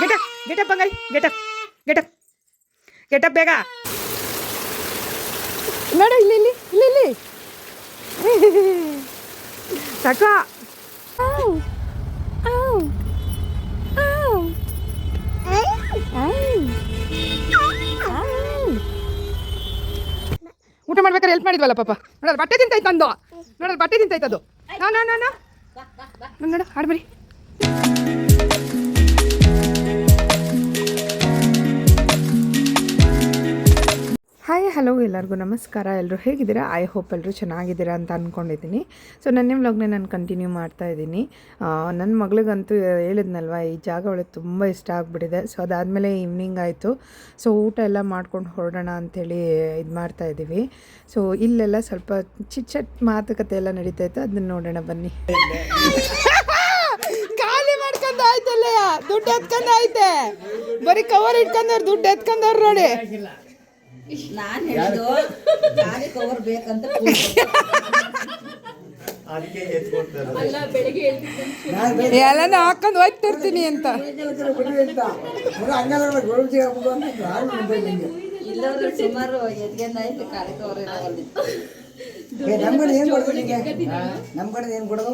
Gate get up ಬಂಗಾರಿ get up get up get up ಬೇಗ ನೋಡು ಇಲ್ಲಿ ಇಲ್ಲಿ ಇಲ್ಲಿ ಇಲ್ಲಿ ಸಾಕು ಊಟ ಮಾಡ್ಬೇಕಾದ್ರೆ ಹೆಲ್ಪ್ ಮಾಡಿದ್ವಲ್ಲ ಪಾಪ. ನೋಡೋದು ಬಟ್ಟೆ ತಿಂತಾಯ್ತು ಅಂದು ನೋಡೋದು ಬಟ್ಟೆ ತಿಂತೈತೆ ಅದು. ನಾ ನಾ ನೋಡು, ಹಾಡು ಹಲೋ ಎಲ್ಲರಿಗೂ ನಮಸ್ಕಾರ. ಎಲ್ಲರೂ ಹೇಗಿದ್ದೀರಾ? ಐ ಹೋಪ್ ಎಲ್ಲರೂ ಚೆನ್ನಾಗಿದ್ದೀರಾ ಅಂತ ಅಂದ್ಕೊಂಡಿದ್ದೀನಿ ಸೊ ನನ್ನ ವ್ಲಾಗ್ನ ನಾನು ಕಂಟಿನ್ಯೂ ಮಾಡ್ತಾ ಇದ್ದೀನಿ. ನನ್ನ ಮಗಳಿಗಂತೂ ಹೇಳಿದ್ನಲ್ವ, ಈ ಜಾಗ ಅವಳಿಗೆ ತುಂಬ ಇಷ್ಟ ಆಗಿಬಿಟ್ಟಿದೆ. ಸೊ ಅದಾದಮೇಲೆ ಈವ್ನಿಂಗ್ ಆಯಿತು. ಸೊ ಊಟ ಎಲ್ಲ ಮಾಡ್ಕೊಂಡು ಹೊರಡೋಣ ಅಂಥೇಳಿ ಇದು ಮಾಡ್ತಾ ಇದ್ದೀವಿ. ಸೊ ಇಲ್ಲೆಲ್ಲ ಸ್ವಲ್ಪ ಚಿಟ್ ಚಟ್ ಮಾತುಕತೆ ಎಲ್ಲ ನಡೀತಾ ಇತ್ತು. ಅದನ್ನ ನೋಡೋಣ ಬನ್ನಿ. ಖಾಲಿ ಮಾಡ್ಕೊಂಡು ಆಯ್ತಲ್ಲ ದುಡ್ಡು ಎತ್ಕೊಂಡು ಐತೆ ಬರೀ ಕವರ್ ಇಟ್ಕೊಂಡವ್ರು ದುಡ್ಡು ಎತ್ಕೊಂಡವ್ರು ನೋಡಿ. ನಾನ್ ಹೇಳಿದ್ದು ಗಾಡಿ ಕವರ್ ಬೇಕಂತ ಎಲ್ಲಾನು ಹಾಕೊಂಡು ಹೋಗ್ತಿರ್ತೀನಿ ಅಂತ. ಇಲ್ಲವ್ರು ಸುಮಾರು ಎದ್ಗೆಂದ ಆಯ್ತು ಖಾಲಿ ಕವರ್ ಇರೋವಲ್ಲಿ ನಮ್ ಕಡೆ ಏನ್ ಕೊಡೋದು ನಿಂಗೆ? ನಮ್ ಕಡೆ ಏನ್ ಕೊಡೋದು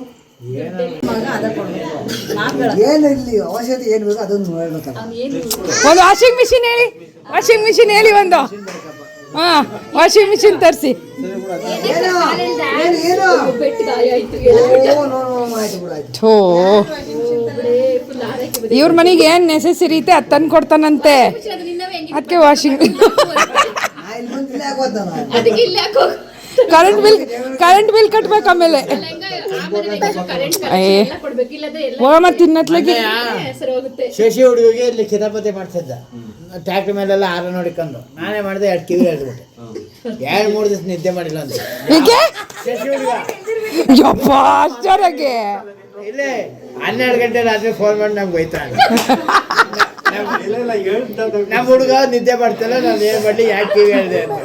ಇಲ್ಲಿ ಔಷಧಿ ಏನು ಬೇಕು ಅದನ್ನು ಹೇಳ್ಬೇಕಲ್ಲ ಒಂದು ವಾಷಿಂಗ್ ಮಿಷಿನ್ ಹೇಳಿ. ವಾಷಿಂಗ್ ಮಿಷಿನ್ ಹೇಳಿ ಒಂದು. ಹಾ ವಾಷಿಂಗ್ ಮಿಷಿನ್ ತರಿಸಿ. ಥೋ. ಇವ್ರ ಮನೆಗೆ ಏನು ನೆಸೆಸರಿ ಐತೆ ಅದು ತಂದು ಕೊಡ್ತಾನಂತೆ. ಅದಕ್ಕೆ washing current bill current bill ಕಟ್ಬೇಕು ಆಮೇಲೆ. ಏ. ಹೋಗಮ್ಮ ತಿನ್ನತ್ಲಾಗಿ. ಶಶಿ ಹುಡುಗಿಗೆ ಇಲ್ಲಿ ಕಿತಾಪತಿ ಮಾಡ್ತಿದ್ದ ಟ್ಯಾಕ್ಟ್ರಿ ಮೇಲೆಲ್ಲ ಹಾರ ನೋಡಿಕೊಂಡು. ನಾನೇ ಮಾಡಿದೆ ಎರಡು ಕಿವಿ ಹೇಳ್ಬಿಟ್ಟೆ ಎರಡು ಮೂರು ದಿವಸ ನಿದ್ದೆ ಮಾಡಿಲ್ಲ ಅಂತ ಹೀಗೆ? ಶಶಿ ಹುಡುಗ. ಯಪ್ಪ ಅಷ್ಟರಾಗೆ ಇಲ್ಲೇ ಹನ್ನೆರಡು ಗಂಟೆ ರಾತ್ರಿ ಫೋನ್ ಮಾಡಿ ನಮ್ಗೆ ಬೈತಾ ನಮ್ಮ ಹುಡುಗ ನಿದ್ದೆ ಮಾಡ್ತಿಲ್ಲ ನಾನು ಏನು ಮಾಡಲಿ ಯಾಕೆ ಟಿವಿ ಹೇಳಿದೆ ಅಂತ.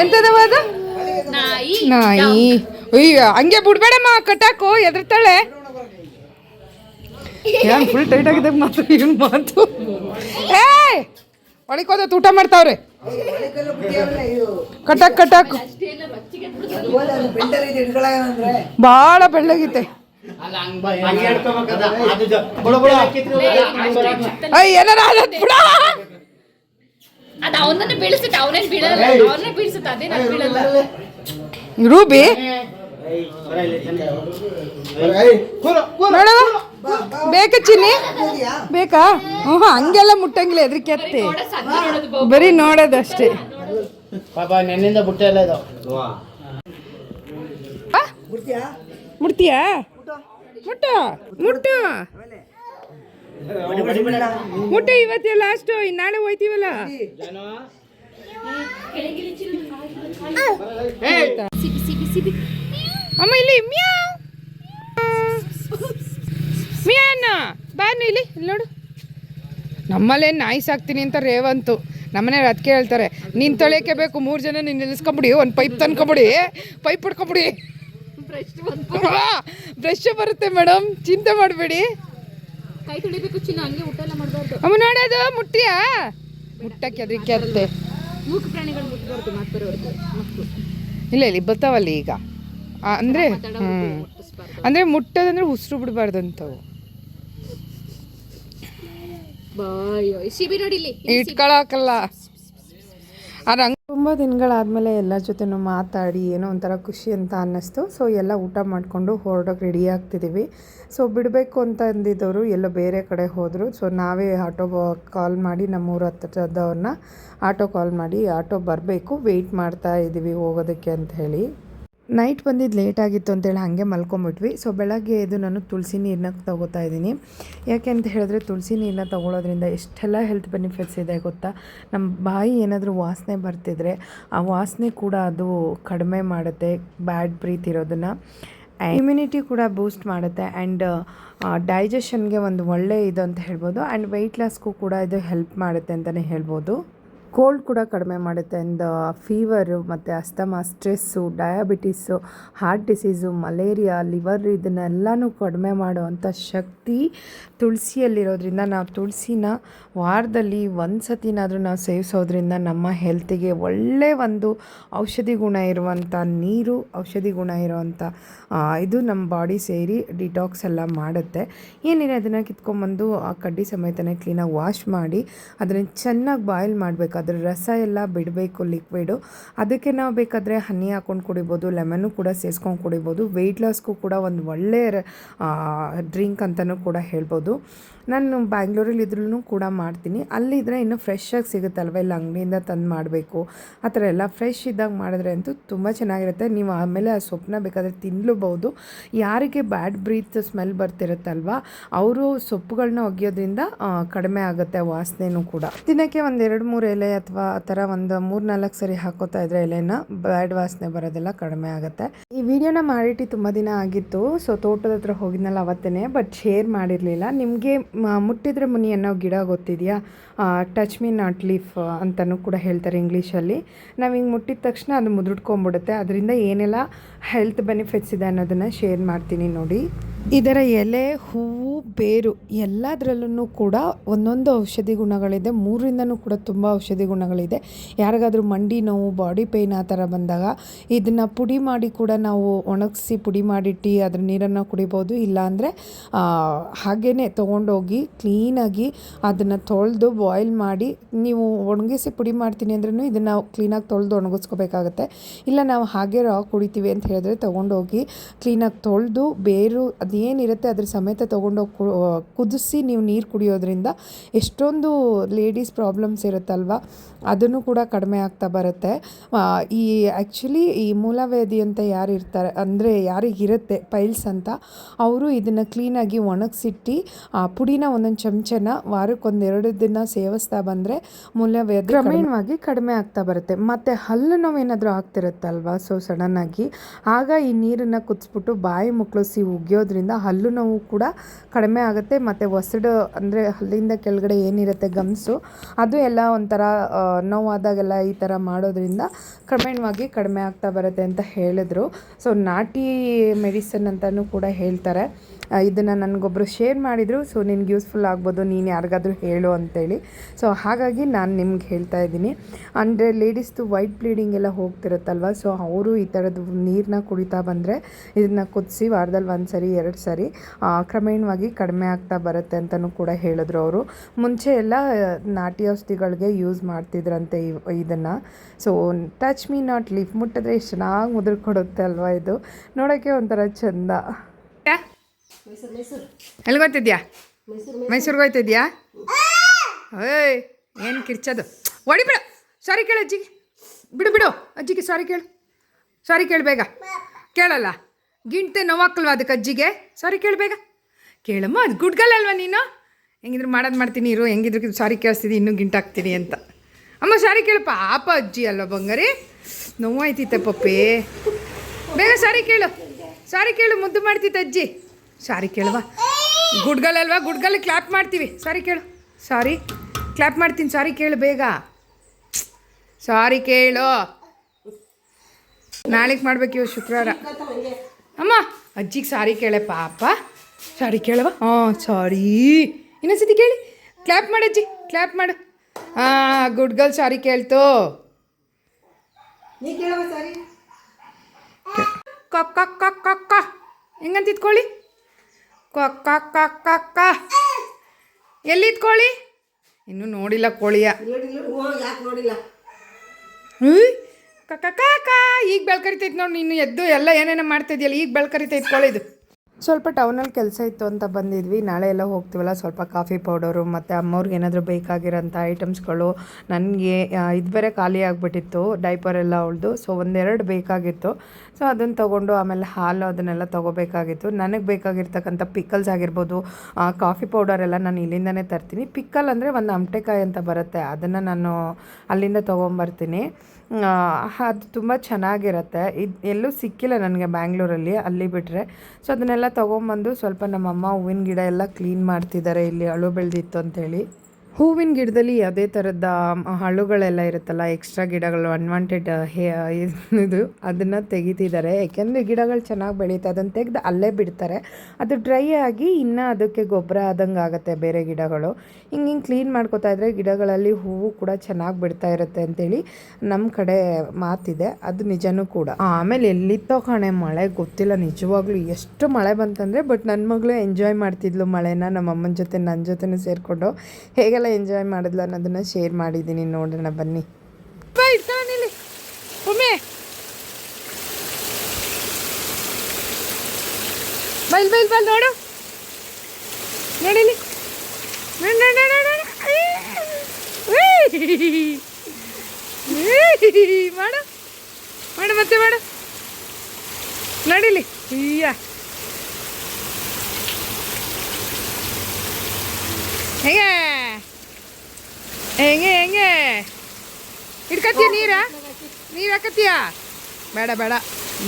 ಎಂತದವ ಅದು? ನಾಯಿ. ಅಯ್ಯೋ ಹಂಗೆ ಬಿಡ್ಬೇಡಮ್ಮ ಕಟ್ಟಾಕು ಎದ್ರತಾಳೆ ಏನ್ ಫುಲ್ ಟೈಟ್ ಆಗಿದೆ ಮಾತು ಇವ್ನ ಮಾತು? ಏಯ್ ಒಳಕೋದ ಹೋದ ಊಟ ಮಾಡ್ತಾವ್ರೆ. ಕಟಕ್ ಕಟಕ್ ಬಹಳ ಬೆಳ್ಳಗಿತೆ ಏನಾರ ಬಿಡ ಅದ ಅವನನ್ನ ಬೀಳಿಸುತ್ತೆ ಅವನೇನ್ ಬೀಳಲ್ಲ ಅವನೇ ಬೀಳಿಸುತ್ತೆ ಅದೇನ ಬೀಳಲ್ಲ ರೂಬಿ ಬೇಕಾ ಚಿನ್ನಿ? ಬೇಕಾ? ಹ್ಞೂ ಹಂಗೆಲ್ಲ ಮುಟ್ಟಂಗಿಲ್ಲ ಎದ್ರಿಕೆ ಅತ್ತೆ ಬರೀ ನೋಡೋದಷ್ಟೇ. ಪಾಪ ನೆನ್ನಿಂದ ಬುಟ್ಟೆ ಎಲ್ಲ ಇದು ಆ? ಮುಟ್ತೀಯಾ? ಮುಟ್ಟ? ಮುಟ್ಟು ಮುಟ್ಟು. ಇವತ್ತೇ ಲಾಸ್ಟು ನಾಳೆ ಹೋಯ್ತೀವಲ್ಲ? ಅಮ್ಮ ಇಲ್ಲಿ ಮ್ಯಾವ್. ಮಿಯಾನ ಬಾನು ಇಲ್ಲಿ ಇಲ್ಲಿ ನೋಡು. ನಮ್ಮಲ್ಲೇನು ನಾಯಿ ಸಾಕ್ತೀನಿ ಅಂತ ರೇವಂತು. ನಮ್ಮನೆಯವ್ರು ಅದಕ್ಕೆ ಹೇಳ್ತಾರೆ ನೀನು ತೊಳೆಯೋಕೆ ಬೇಕು ಮೂರು ಜನ ನೀನು ನಿಲ್ಲಿಸ್ಕೊಂಬಿಡಿ ಒಂದು ಪೈಪ್ ತಂದ್ಕೊಬಿಡಿ ಪೈಪ್ ಹಿಡ್ಕೊಬಿಡಿ. ಬ್ರಷ್ ಬರುತ್ತೆ ಮೇಡಮ್ ಚಿಂತೆ ಮಾಡಬೇಡಿ. ಅಮ್ಮ ನೋಡೋದು ಮುಟ್ಟಿಯಾ? ಮುಟ್ಟಕ್ಕೆ ಅದಕ್ಕೆ ಅತ್ತೆ ಇಲ್ಲ ಇಲ್ಲಿ ಬರ್ತಾವಲ್ಲ ಈಗ. ಅಂದ್ರೆ ಅಂದ್ರೆ ಮುಟ್ಟೋದಂದ್ರೆ ಉಸಿರು ಬಿಡಬಾರ್ದು ಅಂತವು ಬಾಯ್ ಸಿಬಿ ನೋಡಿ ಇಲ್ಲಿ ಇಟ್ಕೊಳಕಲ್ಲ ಅದು ಹಂಗೆ ತುಂಬ ದಿನಗಳಾದಮೇಲೆ ಎಲ್ಲ ಜೊತೆನೂ ಮಾತಾಡಿ ಏನೋ ಒಂಥರ ಖುಷಿ ಅಂತ ಅನ್ನಿಸ್ತು. ಸೊ ಎಲ್ಲ ಊಟ ಮಾಡಿಕೊಂಡು ಹೊರಡೋಕೆ ರೆಡಿ ಆಗ್ತಿದ್ದೀವಿ ಸೊ ಬಿಡಬೇಕು ಅಂತ ಅಂದಿದ್ದವರು ಎಲ್ಲೋ ಬೇರೆ ಕಡೆ ಹೋದರು. ಸೊ ನಾವೇ ಆಟೋ ಕಾಲ್ ಮಾಡಿ ನಮ್ಮೂರ ಹತ್ರದವ್ರನ್ನ ಆಟೋ ಕಾಲ್ ಮಾಡಿ ಆಟೋ ಬರಬೇಕು ವೆಯ್ಟ್ ಮಾಡ್ತಾ ಇದ್ದೀವಿ ಹೋಗೋದಕ್ಕೆ ಅಂತ ಹೇಳಿ. ನೈಟ್ ಬಂದಿದ್ದು ಲೇಟ್ ಆಗಿತ್ತು ಅಂತೇಳಿ ಹಾಗೆ ಮಲ್ಕೊಂಬಿಟ್ವಿ. ಸೊ ಬೆಳಗ್ಗೆ ಇದು ನಾನು ತುಳಸಿ ನೀರನ್ನ ತಗೋತಾ ಇದ್ದೀನಿ. ಯಾಕೆ ಅಂತ ಹೇಳಿದ್ರೆ ತುಳಸಿ ನೀರನ್ನ ತಗೊಳ್ಳೋದ್ರಿಂದ ಎಷ್ಟೆಲ್ಲ ಹೆಲ್ತ್ ಬೆನಿಫಿಟ್ಸ್ ಇದೆ ಗೊತ್ತಾ? ನಮ್ಮ ಬಾಯಿ ಏನಾದರೂ ವಾಸನೆ ಬರ್ತಿದ್ರೆ ಆ ವಾಸನೆ ಕೂಡ ಅದು ಕಡಿಮೆ ಮಾಡುತ್ತೆ ಬ್ಯಾಡ್ ಬ್ರೀತ್ ಇರೋದನ್ನು. ಇಮ್ಯುನಿಟಿ ಕೂಡ ಬೂಸ್ಟ್ ಮಾಡುತ್ತೆ ಆ್ಯಂಡ್ ಡೈಜೆಷನ್ಗೆ ಒಂದು ಒಳ್ಳೆಯ ಇದು ಅಂತ ಹೇಳ್ಬೋದು. ಆ್ಯಂಡ್ ವೆಯ್ಟ್ ಲಾಸ್ಗೂ ಕೂಡ ಇದು ಹೆಲ್ಪ್ ಮಾಡುತ್ತೆ ಅಂತಲೇ ಹೇಳ್ಬೋದು. ಕೋಲ್ಡ್ ಕೂಡ ಕಡಿಮೆ ಮಾಡುತ್ತೆ. ಆ್ಯಂಡ್ ಫೀವರು ಮತ್ತು asthma stress diabetes heart disease malaria liver ಇದನ್ನೆಲ್ಲನೂ ಕಡಿಮೆ ಮಾಡುವಂಥ ಶಕ್ತಿ ತುಳಸಿಯಲ್ಲಿರೋದ್ರಿಂದ ನಾವು ತುಳಸಿನ ವಾರದಲ್ಲಿ ಒಂದು ಸತಿನಾದರೂ ನಾವು ಸೇವಿಸೋದ್ರಿಂದ ನಮ್ಮ ಹೆಲ್ತಿಗೆ ಒಳ್ಳೆಯ ಒಂದು ಔಷಧಿ ಗುಣ ಇರುವಂಥ ನೀರು, ಔಷಧಿ ಗುಣ ಇರುವಂಥ ಇದು ನಮ್ಮ ಬಾಡಿ ಸೇರಿ ಡಿಟಾಕ್ಸ್ ಎಲ್ಲ ಮಾಡುತ್ತೆ. ಏನಿದೆ, ಅದನ್ನು ಕಿತ್ಕೊಂಬಂದು ಆ ಕಡ್ಡಿ ಸಮೇತನೇ ಕ್ಲೀನಾಗಿ ವಾಶ್ ಮಾಡಿ, ಅದನ್ನು ಚೆನ್ನಾಗಿ ಬಾಯ್ಲ್ ಮಾಡಬೇಕು ಅದ್ರ ರಸ ಎಲ್ಲ ಬಿಡಬೇಕು ಲಿಕ್ವಿಡು ಅದಕ್ಕೆ ನಾವು ಬೇಕಾದರೆ ಹನಿ ಹಾಕ್ಕೊಂಡು ಕುಡಿಬೋದು ಲೆಮನ್ನು ಕೂಡ ಸೇರಿಸ್ಕೊಂಡು ಕುಡಿಬೋದು ವೆಯ್ಟ್ ಲಾಸ್ಗೂ ಕೂಡ ಒಂದು ಒಳ್ಳೆಯ ಡ್ರಿಂಕ್ ಅಂತಲೂ ಕೂಡ ಹೇಳ್ಬೋದು. ನಾನು ಬ್ಯಾಂಗ್ಳೂರಲ್ಲಿ ಇದ್ರೂ ಕೂಡ ಮಾಡ್ತೀನಿ. ಅಲ್ಲಿದ್ದರೆ ಇನ್ನೂ ಫ್ರೆಶ್ ಆಗಿ ಸಿಗುತ್ತಲ್ವ? ಇಲ್ಲ ಅಂಗಡಿಯಿಂದ ತಂದು ಮಾಡಬೇಕು. ಆ ಥರ ಎಲ್ಲ ಫ್ರೆಶ್ ಇದ್ದಾಗ ಮಾಡಿದ್ರೆ ಅಂತೂ ತುಂಬ ಚೆನ್ನಾಗಿರುತ್ತೆ. ನೀವು ಆಮೇಲೆ ಆ ಸೊಪ್ಪನ್ನ ಬೇಕಾದರೆ ತಿನ್ನಲೂಬಹುದು ಯಾರಿಗೆ ಬ್ಯಾಡ್ ಬ್ರೀತ್ ಸ್ಮೆಲ್ ಬರ್ತಿರುತ್ತಲ್ವ? ಅವರು ಸೊಪ್ಪುಗಳನ್ನ ಒಗೆಯೋದ್ರಿಂದ ಕಡಿಮೆ ಆಗುತ್ತೆ ವಾಸನೆನೂ ಕೂಡ. ದಿನಕ್ಕೆ ಒಂದು ಎರಡು ಮೂರು ಎಲೆ ಅಥವಾ ಆ ಥರ ಒಂದು ಮೂರು ನಾಲ್ಕು ಸರಿ ಹಾಕೋತಾ ಇದ್ರೆ ಎಲೆನ ಬ್ಯಾಡ್ ವಾಸನೆ ಬರೋದೆಲ್ಲ ಕಡಿಮೆ ಆಗುತ್ತೆ. ಈ ವಿಡಿಯೋನ ಮಾಡಿಟ್ಟು ತುಂಬ ದಿನ ಆಗಿತ್ತು. ಸೊ ತೋಟದ ಹತ್ರ ಹೋಗಿದ್ನಲ್ಲ ಅವತ್ತೇ ಬಟ್ ಶೇರ್ ಮಾಡಿರಲಿಲ್ಲ. ನಿಮಗೆ ಮುಟ್ಟಿದ್ರೆ ಮುನಿ ಅನ್ನೋ ಗಿಡ ಗೊತ್ತಿದೆಯಾ? ಟಚ್ ಮೀ ನಾಟ್ ಲೀಫ್ ಅಂತಲೂ ಕೂಡ ಹೇಳ್ತಾರೆ ಇಂಗ್ಲೀಷಲ್ಲಿ. ನಾವು ಹಿಂಗೆ ಮುಟ್ಟಿದ ತಕ್ಷಣ ಅದು ಮುದುಡ್ಕೊಂಬಿಡುತ್ತೆ. ಅದರಿಂದ ಏನೆಲ್ಲ ಹೆಲ್ತ್ ಬೆನಿಫಿಟ್ಸ್ ಇದೆ ಅನ್ನೋದನ್ನು ಶೇರ್ ಮಾಡ್ತೀನಿ ನೋಡಿ. ಇದರ ಎಲೆ, ಹೂವು, ಬೇರು ಎಲ್ಲದರಲ್ಲೂ ಕೂಡ ಒಂದೊಂದು ಔಷಧಿ ಗುಣಗಳಿದೆ. ಮೂರಿಂದನೂ ಕೂಡ ತುಂಬ ಔಷಧಿ ಗುಣಗಳಿದೆ. ಯಾರಿಗಾದರೂ ಮಂಡಿ ನೋವು ಬಾಡಿ ಪೇಯ್ನ್ ಆ ಥರ ಬಂದಾಗ ಇದನ್ನು ಪುಡಿ ಮಾಡಿ ಕೂಡ ನಾವು ಒಣಗಿಸಿ ಪುಡಿ ಮಾಡಿಟ್ಟು ಅದ್ರ ನೀರನ್ನು ಕುಡಿಬೋದು. ಇಲ್ಲಾಂದರೆ ಹಾಗೇ ತೊಗೊಂಡೋಗಿ ಕ್ಲೀನಾಗಿ ಅದನ್ನು ತೊಳೆದು ಬಾಯ್ಲ್ ಮಾಡಿ ನೀವು ಒಣಗಿಸಿ ಪುಡಿ ಮಾಡ್ತೀನಿ ಅಂದ್ರೂ ಇದನ್ನು ಕ್ಲೀನಾಗಿ ತೊಳೆದು ಒಣಗಿಸ್ಕೋಬೇಕಾಗತ್ತೆ. ಇಲ್ಲ ನಾವು ಹಾಗೆ ರಾ ಕುಡಿತೀವಿ ಅಂತ ಹೇಳಿದ್ರೆ ತೊಗೊಂಡೋಗಿ ಕ್ಲೀನಾಗಿ ತೊಳೆದು ಬೇರು ಅದೇನಿರುತ್ತೆ ಅದ್ರ ಸಮೇತ ತೊಗೊಂಡೋಗಿ ಕುದಿಸಿ ನೀವು ನೀರು ಕುಡಿಯೋದ್ರಿಂದ ಎಷ್ಟೊಂದು ಲೇಡೀಸ್ ಪ್ರಾಬ್ಲಮ್ಸ್ ಇರುತ್ತಲ್ವ? ಅದನ್ನು ಕೂಡ ಕಡಿಮೆ ಆಗ್ತಾ ಬರುತ್ತೆ. ಈ ಆ್ಯಕ್ಚುಲಿ ಈ ಮೂಲವೇದಿ ಅಂತ ಯಾರು ಇರ್ತಾರೆ, ಅಂದರೆ ಯಾರಿಗಿರುತ್ತೆ ಪೈಲ್ಸ್ ಅಂತ, ಅವರು ಇದನ್ನು ಕ್ಲೀನಾಗಿ ಒಣಗಿಸಿಟ್ಟು, ಆ ಪುಡಿನ ಒಂದೊಂದು ಚಮಚನ ವಾರಕ್ಕೊಂದೆರಡು ದಿನ ಸೇವಿಸ್ತಾ ಬಂದರೆ ಮೂಲವೇದಿ ಕ್ರಮೇಣವಾಗಿ ಕಡಿಮೆ ಆಗ್ತಾ ಬರುತ್ತೆ. ಮತ್ತು ಹಲ್ಲು ನೋವೇನಾದರೂ ಆಗ್ತಿರುತ್ತಲ್ವ? ಸೊ ಸಡನ್ನಾಗಿ ಆಗ ಈ ನೀರನ್ನು ಕುದಿಸ್ಬಿಟ್ಟು ಬಾಯಿ ಮುಕ್ಕಳಿಸಿ ಉಗಿಯೋದ್ರಿಂದ ಹಲ್ಲು ನೋವು ಕೂಡ ಕಡಿಮೆ ಆಗುತ್ತೆ. ಮತ್ತು ಒಸಡು ಅಂದರೆ ಹಲ್ಲಿಂದ ಕೆಳಗಡೆ ಏನಿರುತ್ತೆ ಗಮ್ಸು, ಅದು ಎಲ್ಲ ಒಂಥರ ನೋವಾದಾಗೆಲ್ಲ ಈ ಥರ ಮಾಡೋದ್ರಿಂದ ಕ್ರಮೇಣವಾಗಿ ಕಡಿಮೆ ಆಗ್ತಾ ಬರುತ್ತೆ ಅಂತ ಹೇಳಿದ್ರು. ಸೊ ನಾಟಿ ಮೆಡಿಸನ್ ಅಂತಲೂ ಕೂಡ ಹೇಳ್ತಾರೆ. ಇದನ್ನು ನನಗೊಬ್ಬರು ಶೇರ್ ಮಾಡಿದರು ಸೊ ನಿನ್ಗೆ ಯೂಸ್ಫುಲ್ ಆಗ್ಬೋದು, ನೀನು ಯಾರಿಗಾದರೂ ಹೇಳು ಅಂತೇಳಿ. ಸೊ ಹಾಗಾಗಿ ನಾನು ನಿಮ್ಗೆ ಹೇಳ್ತಾ ಇದ್ದೀನಿ. ಅಂದರೆ ಲೇಡೀಸ್ದು ವೈಟ್ ಬ್ಲೀಡಿಂಗ್ ಎಲ್ಲ ಹೋಗ್ತಿರುತ್ತಲ್ವ ಸೊ ಅವರು ಈ ಥರದ್ದು ನೀರನ್ನ ಕುಡಿತಾ ಬಂದರೆ ಇದನ್ನು ಕುದಿಸಿ ವಾರದಲ್ಲಿ ಒಂದು ಸರಿ, ಎರಡು ಸರಿ ಕ್ರಮೇಣವಾಗಿ ಕಡಿಮೆ ಆಗ್ತಾ ಬರುತ್ತೆ ಅಂತಲೂ ಕೂಡ ಹೇಳಿದ್ರು ಅವರು. ಮುಂಚೆ ಎಲ್ಲ ನಾಟಿ ಔಷಧಿಗಳಿಗೆ ಯೂಸ್ ಮಾಡ್ತಿದ್ರಂತೆ ಇದನ್ನು. So touch me not leaf ಮುಟ್ಟಿದ್ರೆ ಎಷ್ಟು ಚೆನ್ನಾಗಿ ಮುದುರು ಕೊಡುತ್ತೆ ಅಲ್ವಾ ಇದು. ನೋಡೋಕ್ಕೆ ಒಂಥರ ಚಂದ. ಎಲ್ಲಿಗೋಗ್ತಿದ್ಯಾ? ಮೈಸೂರಿಗೆ ಹೋಯ್ತಿದ್ಯಾ ಏಯ್ ಏನು ಕಿರ್ಚೋದು. ಹೊಡಿ ಬಿಡು. ಸಾರಿ ಕೇಳು ಅಜ್ಜಿಗೆ. ಬಿಡು ಬಿಡು. ಅಜ್ಜಿಗೆ ಸಾರಿ ಕೇಳು. ಸಾರಿ ಕೇಳು ಬೇಗ. ಕೇಳಲ್ಲ. ಗಿಂಟೆ ನೋವಾಕಲ್ವಾ ಅದಕ್ಕೆ ಅಜ್ಜಿಗೆ? ಸಾರಿ ಕೇಳು ಬೇಗ. ಕೇಳಮ್ಮ ಅದು ಗುಡ್ಗಲ್ಲಲ್ವಾ ನೀನು? ಹೆಂಗಿದ್ರು ಮಾಡೋದು ಮಾಡ್ತೀನಿ ಇರು. ಹೆಂಗಿದ್ರು ಸಾರಿ ಕೇಳಿಸ್ತೀನಿ ಇನ್ನೂ ಗಿಂಟಾಕ್ತೀನಿ ಅಂತ. ಅಮ್ಮ ಸಾರಿ ಕೇಳು ಪಾಪ ಅಜ್ಜಿ ಅಲ್ವಾ ಬಂಗಾರಿ? ನೋವಾಯ್ತಿತ್ತ ಪಪ್ಪಿ. ಬೇಗ ಸಾರಿ ಕೇಳು. ಸಾರಿ ಕೇಳು ಮುದ್ದು ಮಾಡ್ತಿತ್ತು ಅಜ್ಜಿ. ಸಾರಿ ಕೇಳುವ ಗುಡ್ಗಲ್ಲಲ್ವಾ ಗುಡ್ಗಲ್ಲಿ ಕ್ಲಾಪ್ ಮಾಡ್ತೀವಿ. ಸಾರಿ ಕೇಳು. ಸಾರಿ. ಕ್ಲಾಪ್ ಮಾಡ್ತೀನಿ. ಸಾರಿ ಕೇಳು ಬೇಗ. ಸಾರಿ ಕೇಳು. ನಾಳೆಗೆ ಮಾಡ್ಬೇಕು ಇವು ಶುಕ್ರವಾರ. ಅಮ್ಮ ಅಜ್ಜಿಗೆ ಸಾರಿ ಕೇಳೆ ಪಾಪ. ಸಾರಿ ಕೇಳವ ಹಾಂ ಸಾರಿ. ಇನ್ನೊಂದ್ಸತಿ ಕೇಳಿ. ಕ್ಲಾಪ್ ಮಾಡು ಅಜ್ಜಿ. ಕ್ಲಾಪ್ ಮಾಡು. ಹಾಂ ಗುಡ್ ಗರ್ಲ್ ಸಾರಿ. ಕೇಳ್ತು ಕಕ್ಕ ಕಕ್ಕ ಕಕ್ಕ ಹೆಂಗಂತ ಇತ್ಕೊಳ್ಳಿ ಕಕ್ಕ ಕಕ್ಕ ಇನ್ನು ಎಲ್ಲಿ ಇತ್ಕೊಳ್ಳಿ ಇನ್ನೂ ನೋಡಿಲ್ಲ ಕೋಳಿಯ. ಹ್ಞೂ? ಕಕ್ಕ ಕಾಕ ಈಗ ಬೆಳ್ ಕರಿತೈತೆ ನೋಡಿ ನೀನು ಎದ್ದು ಎಲ್ಲ ಏನೇನೋ ಮಾಡ್ತಿದ್ಯಲ್ಲ ಈಗ ಬೆಳ್ ಕರಿತೈತೆ ಕೋಳಿದು. ಸ್ವಲ್ಪ ಟೌನಲ್ಲಿ ಕೆಲಸ ಇತ್ತು ಅಂತ ಬಂದಿದ್ವಿ. ನಾಳೆ ಎಲ್ಲ ಹೋಗ್ತೀವಲ್ಲ, ಸ್ವಲ್ಪ ಕಾಫಿ ಪೌಡರು ಮತ್ತು ಅಮ್ಮವ್ರಿಗೆ ಏನಾದರೂ ಬೇಕಾಗಿರೋಂಥ ಐಟಮ್ಸ್ಗಳು. ನನಗೆ ಇದು ಬೇರೆ ಖಾಲಿ ಆಗಿಬಿಟ್ಟಿತ್ತು, ಡೈಪರ್ ಎಲ್ಲ ಅವಳ್ದು ಸೊ, ಒಂದೆರಡು ಬೇಕಾಗಿತ್ತು. ಸೊ ಅದನ್ನು ತೊಗೊಂಡು ಆಮೇಲೆ ಹಾಲು ಅದನ್ನೆಲ್ಲ ತೊಗೋಬೇಕಾಗಿತ್ತು. ನನಗೆ ಬೇಕಾಗಿರ್ತಕ್ಕಂಥ ಪಿಕ್ಕಲ್ಸ್ ಆಗಿರ್ಬೋದು ಕಾಫಿ ಪೌಡರ್ ಎಲ್ಲ ನಾನು ಇಲ್ಲಿಂದನೇ ತರ್ತೀನಿ. ಪಿಕ್ಕಲ್ ಅಂದರೆ ಒಂದು ಅಮಟೆಕಾಯಿ ಅಂತ ಬರುತ್ತೆ. ಅದನ್ನು ನಾನು ಅಲ್ಲಿಂದ ತೊಗೊಂಬರ್ತೀನಿ. ಅದು ತುಂಬ ಚೆನ್ನಾಗಿರುತ್ತೆ. ಇದು ಎಲ್ಲೂ ಸಿಕ್ಕಿಲ್ಲ ನನಗೆ ಬ್ಯಾಂಗ್ಳೂರಲ್ಲಿ, ಅಲ್ಲಿ ಬಿಟ್ಟರೆ ಸೊ ಅದನ್ನೆಲ್ಲ ತೊಗೊಂಬಂದು ಸ್ವಲ್ಪ ನಮ್ಮಮ್ಮ ಹೂವಿನ ಗಿಡ ಎಲ್ಲ ಕ್ಲೀನ್ ಮಾಡ್ತಿದ್ದಾರೆ. ಇಲ್ಲಿ ಅಳು ಬೆಳೆದಿತ್ತು ಅಂತೇಳಿ. ಹೂವಿನ ಗಿಡದಲ್ಲಿ ಯಾವುದೇ ಥರದ ಹಳ್ಳುಗಳೆಲ್ಲ ಇರುತ್ತಲ್ಲ ಎಕ್ಸ್ಟ್ರಾ ಗಿಡಗಳು ಅನ್ವಾಂಟೆಡ್ ಹೇ ಇದು, ಅದನ್ನು ತೆಗಿತಿದ್ದಾರೆ. ಯಾಕೆಂದರೆ ಗಿಡಗಳು ಚೆನ್ನಾಗಿ ಬೆಳೀತಾ ಅದನ್ನು ತೆಗೆದು ಅಲ್ಲೇ ಬಿಡ್ತಾರೆ. ಅದು ಡ್ರೈ ಆಗಿ ಇನ್ನೂ ಅದಕ್ಕೆ ಗೊಬ್ಬರ ಆದಂಗೆ ಆಗುತ್ತೆ ಬೇರೆ ಗಿಡಗಳು. ಹಿಂಗೆ ಹಿಂಗೆ ಕ್ಲೀನ್ ಮಾಡ್ಕೋತಾ ಇದ್ದರೆ ಗಿಡಗಳಲ್ಲಿ ಹೂವು ಕೂಡ ಚೆನ್ನಾಗಿ ಬಿಡ್ತಾ ಇರುತ್ತೆ ಅಂತೇಳಿ ನಮ್ಮ ಕಡೆ ಮಾತಿದೆ. ಅದು ನಿಜನೂ ಕೂಡ. ಆಮೇಲೆ ಎಲ್ಲಿತ್ತೋ ಕಾಣೆ ಮಳೆ, ಗೊತ್ತಿಲ್ಲ, ನಿಜವಾಗ್ಲೂ ಎಷ್ಟು ಮಳೆ ಬಂತಂದರೆ ಬಟ್ ನನ್ನ ಮಗಳು ಎಂಜಾಯ್ ಮಾಡ್ತಿದ್ಲು ಮಳೆನ ನಮ್ಮ ಅಮ್ಮನ ಜೊತೆ ನನ್ನ ಜೊತೆನೂ ಸೇರಿಕೊಂಡು. ಹೇಗೆಲ್ಲ ಎಂಜಾಯ್ ಮಾಡಿದ್ಲು ಅನ್ನೋದನ್ನು ಶೇರ್ ಮಾಡಿದ್ದೀನಿ ನೋಡೋಣ ಬನ್ನಿ. ಒಮ್ಮೆ. ಬೈಲ್ ಬೈಲ್ ಬೈಲ್ ನೋಡು. ನೋಡಿಲಿ. ಮಾಡು. ಮಾಡು ಮತ್ತೆ, ಮಾಡು. ನಡಿಲಿ ಅಯ್ಯ ಹೆಂಗೆ? ಹೆಂಗೆ ಹೆಂಗೆ? ಹಿಡ್ಕತ್ತೀಯ ನೀರ? ನೀರು ಹಾಕತ್ತೀಯ? ಬೇಡ ಬೇಡ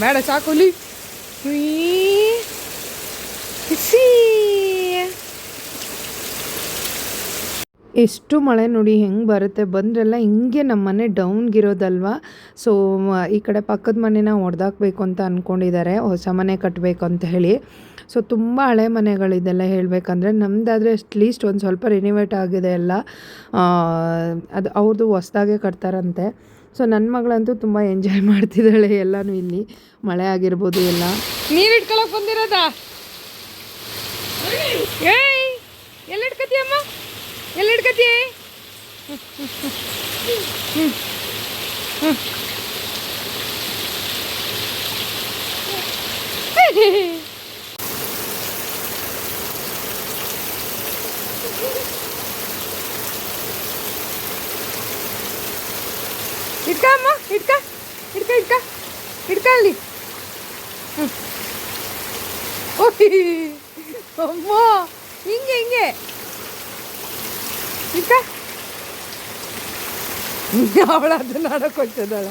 ಬೇಡ ಸಾಕುಲಿ ಎಷ್ಟು ಮಳೆ ನೋಡಿ ಹೆಂಗೆ ಬರುತ್ತೆ. ಬಂದ್ರೆಲ್ಲ ಹಿಂಗೆ ನಮ್ಮ ಮನೆ ಡೌನ್ಗಿರೋದಲ್ವಾ ಸೊ ಈ ಕಡೆ ಪಕ್ಕದ ಮನೆನ ಹೊಡೆದಾಕ್ಬೇಕು ಅಂತ ಅಂದ್ಕೊಂಡಿದ್ದಾರೆ ಹೊಸ ಮನೆ ಕಟ್ಟಬೇಕು ಅಂತ ಹೇಳಿ. ಸೊ ತುಂಬ ಹಳೆ ಮನೆಗಳಿದೆಲ್ಲ ಹೇಳಬೇಕಂದ್ರೆ ನಮ್ಮದಾದರೆ ಅಟ್ಲೀಸ್ಟ್ ಒಂದು ಸ್ವಲ್ಪ ರಿನಿವೇಟ್ ಆಗಿದೆ ಎಲ್ಲ. ಅದು ಅವ್ರದ್ದು ಹೊಸ್ದಾಗೆ ಕಟ್ತಾರಂತೆ. ಸೊ ನನ್ನ ಮಗಳಂತೂ ತುಂಬ ಎಂಜಾಯ್ ಮಾಡ್ತಿದ್ದಾಳೆ ಎಲ್ಲನೂ ಇಲ್ಲಿ. ಮಳೆ ಆಗಿರ್ಬೋದು ಎಲ್ಲ. ನೀರು ಇಟ್ಕೊಳಕ್ಕೆ ಬಂದಿರೋದಾ? ಏಯ್, ಎಲ್ಲಿ ಇಟ್ಕ ಅಮ್ಮ ಇಟ್ಕ ಇಟ್ಕ ಇಟ್ಕ ಇಟ್ಕ ಅಲ್ಲಿ ಹ್ಮ್. ಓಯ್ ಅಮ್ಮ ಹಿಂಗೆ ಹಿಂಗೆ ಇಟ್ಕ ಅವಳ ಅದನ್ನ ಆಡೋಕೆ ಹೋಗ್ತದಾಳ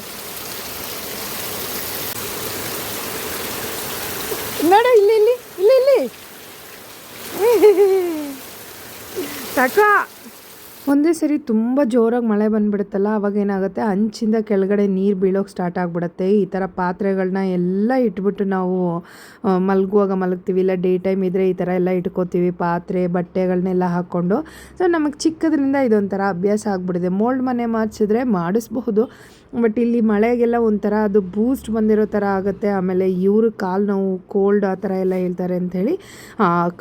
ನೋಡು ಇಲ್ಲಿ ಇಲ್ಲಿ ಇಲ್ಲಿ ಇಲ್ಲಿ ಸಾಕ ಒಂದೇ ಸರಿ ತುಂಬ ಜೋರಾಗಿ ಮಳೆ ಬಂದ್ಬಿಡುತ್ತಲ್ಲ, ಅವಾಗ ಏನಾಗುತ್ತೆ? ಹಂಚಿಂದ ಕೆಳಗಡೆ ನೀರು ಬೀಳೋಕೆ ಸ್ಟಾರ್ಟ್ ಆಗಿಬಿಡುತ್ತೆ. ಈ ಥರ ಪಾತ್ರೆಗಳನ್ನ ಎಲ್ಲ ಇಟ್ಬಿಟ್ಟು ನಾವು ಮಲಗುವಾಗ ಮಲಗ್ತೀವಿ, ಇಲ್ಲ ಡೇ ಟೈಮ್ ಇದ್ದರೆ ಈ ಥರ ಎಲ್ಲ ಇಟ್ಕೋತೀವಿ, ಪಾತ್ರೆ ಬಟ್ಟೆಗಳನ್ನೆಲ್ಲ ಹಾಕ್ಕೊಂಡು. ಸೊ ನಮಗೆ ಚಿಕ್ಕದ್ರಿಂದ ಇದೊಂಥರ ಅಭ್ಯಾಸ ಆಗಿಬಿಟ್ಟಿದೆ ಮೋಲ್ಡ್ ಮನೆ ಮಾಡಿಸಿದ್ರೆ ಮಾಡಿಸ್ಬಹುದು ಬಟ್ ಇಲ್ಲಿ ಮಳೆಗೆಲ್ಲ ಒಂಥರ ಅದು ಬೂಸ್ಟ್ ಬಂದಿರೋ ಥರ ಆಗುತ್ತೆ. ಆಮೇಲೆ ಇವರು ಕಾಲು ನೋವು ಕೋಲ್ಡ್ ಆ ಥರ ಎಲ್ಲ ಹೇಳ್ತಾರೆ ಅಂಥೇಳಿ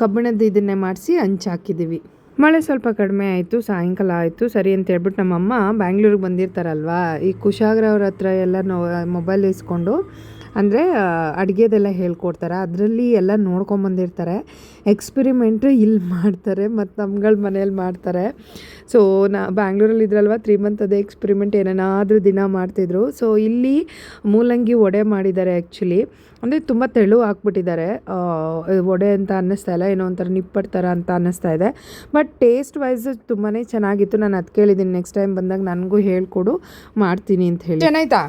ಕಬ್ಬಿಣದ ಇದನ್ನೇ ಮಾಡಿಸಿ ಹಂಚಾಕಿದ್ದೀವಿ ಮಳೆ ಸ್ವಲ್ಪ ಕಡಿಮೆ ಆಯಿತು, ಸಾಯಂಕಾಲ ಆಯಿತು. ಸರಿ ಅಂತ ಹೇಳ್ಬಿಟ್ಟು ನಮ್ಮಮ್ಮ ಬ್ಯಾಂಗ್ಳೂರಿಗೆ ಬಂದಿರ್ತಾರಲ್ವಾ? ಈ ಕುಶಾಗ್ರವ್ರ ಹತ್ರ ಎಲ್ಲ ಮೊಬೈಲ್ ಇಸ್ಕೊಂಡು ಅಂದರೆ ಅಡುಗೆದೆಲ್ಲ ಹೇಳ್ಕೊಡ್ತಾರೆ. ಅದರಲ್ಲಿ ಎಲ್ಲ ನೋಡ್ಕೊಂಬಂದಿರ್ತಾರೆ ಎಕ್ಸ್ಪಿರಿಮೆಂಟು ಇಲ್ಲಿ ಮಾಡ್ತಾರೆ, ಮತ್ತು ನಮ್ಗಳ ಮನೇಲಿ ಮಾಡ್ತಾರೆ. ಸೊ ನಾ, ಬ್ಯಾಂಗ್ಳೂರಲ್ಲಿ ಇದ್ರಲ್ವ ತ್ರೀ ಮಂತ್ ಅದೇ ಎಕ್ಸ್ಪಿರಿಮೆಂಟ್ ಏನೇನಾದರೂ ದಿನ ಮಾಡ್ತಿದ್ರು. ಸೊ ಇಲ್ಲಿ ಮೂಲಂಗಿ ವಡೆ ಮಾಡಿದ್ದಾರೆ ಆ್ಯಕ್ಚುಲಿ ಅಂದರೆ ತುಂಬ ತೆಳು ಹಾಕ್ಬಿಟ್ಟಿದ್ದಾರೆ. ವಡೆ ಅಂತ ಅನ್ನಿಸ್ತಾ ಇಲ್ಲ, ಏನೋ ಒಂಥರ ನಿಪ್ಪಟ್ಟು ಥರ ಅಂತ ಅನ್ನಿಸ್ತಾ ಇದೆ. ಬಟ್ ಟೇಸ್ಟ್ ವೈಸ್ ತುಂಬಾ ಚೆನ್ನಾಗಿತ್ತು. ನಾನು ಅದು ಕೇಳಿದ್ದೀನಿ ನೆಕ್ಸ್ಟ್ ಟೈಮ್ ಬಂದಾಗ ನನಗೂ ಹೇಳ್ಕೊಡು. ಮಾಡ್ತೀನಿ ಅಂತ ಹೇಳಿ. ಚೆನ್ನಾಯ್ತಾ?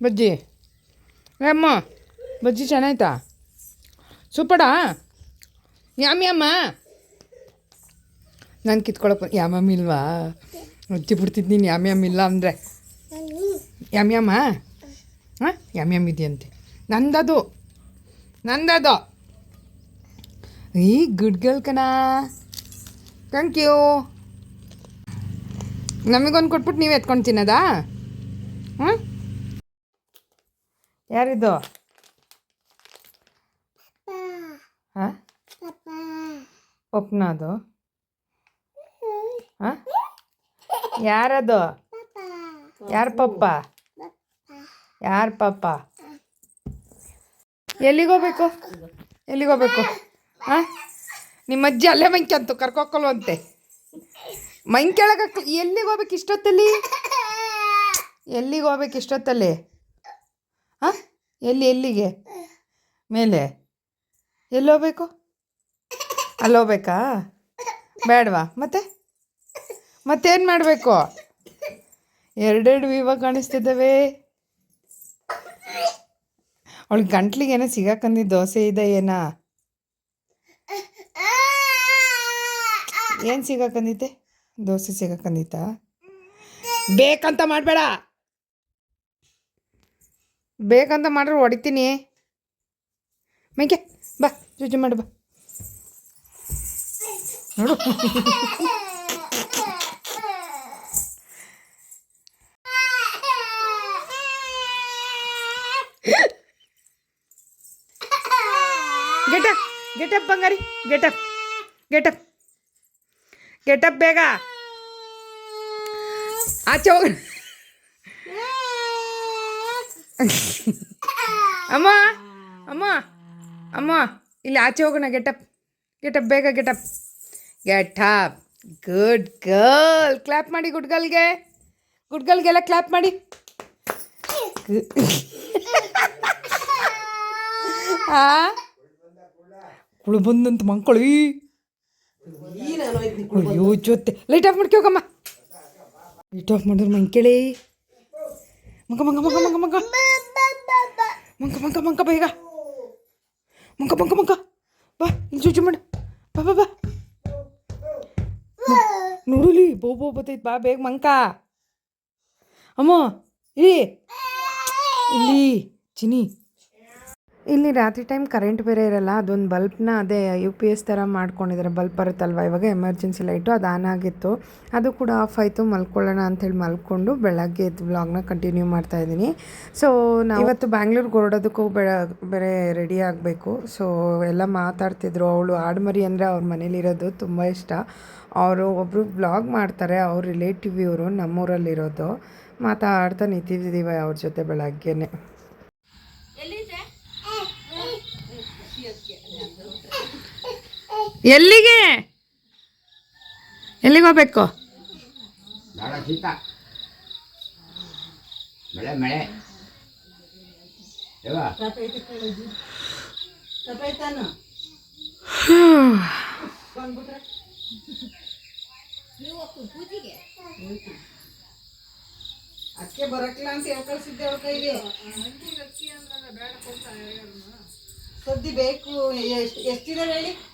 ಬಜ್ಜಿ? ಅಮ್ಮ ಬಜ್ಜಿ ಚೆನ್ನಾಯ್ತಾ? ಸೂಪಡಾ ಯಾಮ್ ಯಾಮ ನಾನು ಕಿತ್ಕೊಳ್ಳಪ್ಪ ಯಾಮ್ಯಾಮ್ ಇಲ್ವಾ? ಹಚ್ಚಿ ಬಿಡ್ತಿದ್ದು ನೀನು ಯಾಮ್ ಯಾಮ್ ಇಲ್ಲ ಅಂದರೆ. ಯಾಮ್ ಯಾಮ ಹಾಂ? ಯಾಮ್ ಯಾಮ್ ಇದೆಯಂತೆ. ನಂದದು. ನಂದದು. ಈ ಗುಡ್ ಗರ್ಲ್ ಕಣಾ. Thank you. ನಮಗೊಂದು ಕೊಟ್ಬಿಟ್ಟು ನೀವು ಎತ್ಕೊಂಡು ತಿನ್ನೋದಾ ಹಾಂ ಯಾರಿದು? ಹಾಂ? ಒಪ್ನ ಅದು ಹಾಂ? ಯಾರದು? ಯಾರ ಪಪ್ಪ? ಯಾರ ಪಪ್ಪ? ಎಲ್ಲಿಗೆ ಹೋಗ್ಬೇಕು? ಎಲ್ಲಿಗೆ ಹೋಗ್ಬೇಕು? ಹಾಂ? ನಿಮ್ಮ ಅಜ್ಜಿ ಅಲ್ಲೇ ಮಂಕೆ ಅಂತು ಕರ್ಕೊಕ್ಕಲ್ವಂತೆ ಮಂಕೆಳಗ ಎಲ್ಲಿಗೆ ಹೋಗ್ಬೇಕು ಇಷ್ಟೊತ್ತಲ್ಲಿ? ಎಲ್ಲಿಗೆ ಹೋಗ್ಬೇಕು ಇಷ್ಟೊತ್ತಲ್ಲಿ? ಎಲ್ಲಿ ಎಲ್ಲಿಗೆ? ಮೇಲೆ? ಎಲ್ಲಿ ಹೋಗ್ಬೇಕು? ಅಲ್ಲಿ ಹೋಗ್ಬೇಕಾ? ಬೇಡವಾ? ಮತ್ತೆ? ಮತ್ತೇನು ಮಾಡಬೇಕು? ಎರಡೆರಡು ವಿವ ಕಾಣಿಸ್ತಿದ್ದಾವೆ. ಅವಳು ಗಂಟ್ಲಿಗೇನೋ ಏನೋ ಸಿಗಾಕಂದಿದ್ದು ದೋಸೆ ಇದೆ ಏನಾ. ಏನು ಸಿಗಾಕಂದಿತ್ತೆ ದೋಸೆ ಸಿಗಾಕಂದಿತ್ತಾ? ಬೇಕಂತ ಮಾಡಬೇಡ. ಬೇಕಂತ ಮಾಡ್ರೆ ಹೊಡಿತೀನಿ. ಮೇಕೆ, ಬಾ, ಜುಜು ಮಾಡು, ಬಾ. ನೋಡು. ಗೆಟಪ್ ಗೆಟಪ್ ಬಂಗಾರಿ. Get up get up get up ಬೇಗ. ಆಚೆ ಹೋಗ. ಅಮ್ಮ ಅಮ್ಮ ಅಮ್ಮ, ಇಲ್ಲಿ ಆಚೆ ಹೋಗೋಣ ಗೆಟಪ್ ಗೆಟಪ್ ಬೇಗ get up get up good girl clap ಮಾಡಿ ಗುಡ್ ಗರ್ಲ್ಗೆ ಗುಡ್ ಕ್ಲಾಪ್ ಮಾಡಿ. ಹಾ ಕುಳು ಬಂದಂತ ಮಂಕಳಿ ಅಯ್ಯೋ, ಜೊತೆ. ಲೈಟ್ ಆಫ್ ಮಾಡ್ಕೋಗಮ್ಮ ಲೈಟ್ ಆಫ್ ಮಾಡಿದ್ರೆ ಮಂಕೇಳಿ ಮಂಕ ಮಂಕ ಮಂಕ ಮಂಕ ಮಂಕ ಮಂಕ ಮಂಕ ಮಂಕ ಬೇಗ ಮಂಕ ಮಂಕ ಮಂಕ ಬಾ ಇಲ್ಲಿ ಚೂಚು ಮಾಡ ಬಾ ಬಾ ಬಾ ನೋಡಲಿ ಬೋ ಬೋ ಬಾ ಬೇಗ ಮಂಕ ಅಮ್ಮ ಇಲ್ಲಿ ಇಲ್ಲಿ ಚಿನಿ ಇಲ್ಲಿ ರಾತ್ರಿ ಟೈಮ್ ಕರೆಂಟ್ ಬೇರೆ ಇರಲ್ಲ, ಅದೊಂದು ಬಲ್ಬ್ನ ಅದೇ ಯು ಪಿ ಎಸ್ ಥರ ಮಾಡ್ಕೊಂಡಿದ್ದಾರೆ ಬಲ್ಬ್ ಬರುತ್ತಲ್ವ? ಇವಾಗ ಎಮರ್ಜೆನ್ಸಿ ಲೈಟು ಅದು ಆನ್ ಆಗಿತ್ತು. ಅದು ಕೂಡ ಆಫ್ ಆಯಿತು. ಮಲ್ಕೊಳ್ಳೋಣ ಅಂಥೇಳಿ ಮಲ್ಕೊಂಡು ಬೆಳಗ್ಗೆ ಎದ್ದು ಬ್ಲಾಗ್ನ ಕಂಟಿನ್ಯೂ ಮಾಡ್ತಾ ಇದ್ದೀನಿ. ಸೊ ನಾವು ಇವತ್ತು ಬ್ಯಾಂಗ್ಳೂರ್ಗೆ ಹೊರಡೋದಕ್ಕೂ ಬೆಳ ಬೇರೆ ರೆಡಿ ಆಗಬೇಕು. ಸೊ ಎಲ್ಲ ಮಾತಾಡ್ತಿದ್ರು. ಅವಳು ಆಡ್ಮರಿ ಅಂದರೆ ಅವ್ರ ಮನೇಲಿರೋದು ತುಂಬ ಇಷ್ಟ. ಅವರು ಒಬ್ಬರು ಬ್ಲಾಗ್ ಮಾಡ್ತಾರೆ. ಅವ್ರ ರಿಲೇಟಿವ್ ಇವರು ನಮ್ಮೂರಲ್ಲಿರೋದು ಮಾತಾಡ್ತಾ ನಿಂತಿದ್ದೀವಿ ಅವ್ರ ಜೊತೆ ಬೆಳಗ್ಗೆನೆ. ಎಲ್ಲಿಗೆ? ಎಲ್ಲಿಗೆ ಹೋಗ್ಬೇಕು? ಮಳೆ ಮಳೆ. ಯವ್ವ. ಅದಕ್ಕೆ ಬರಕ್ಲ ಅಂತ ಹೇಳ್ಕಳ್ಸಿದ್ದೆ ಕಳ್ಸಿದ್ದೆ ಅವ್ರ ಕೈಗೆ? ಸದ್ದಿ ಬೇಕು. ಎಷ್ಟು ಎಷ್ಟಿದೆ ಹೇಳಿ?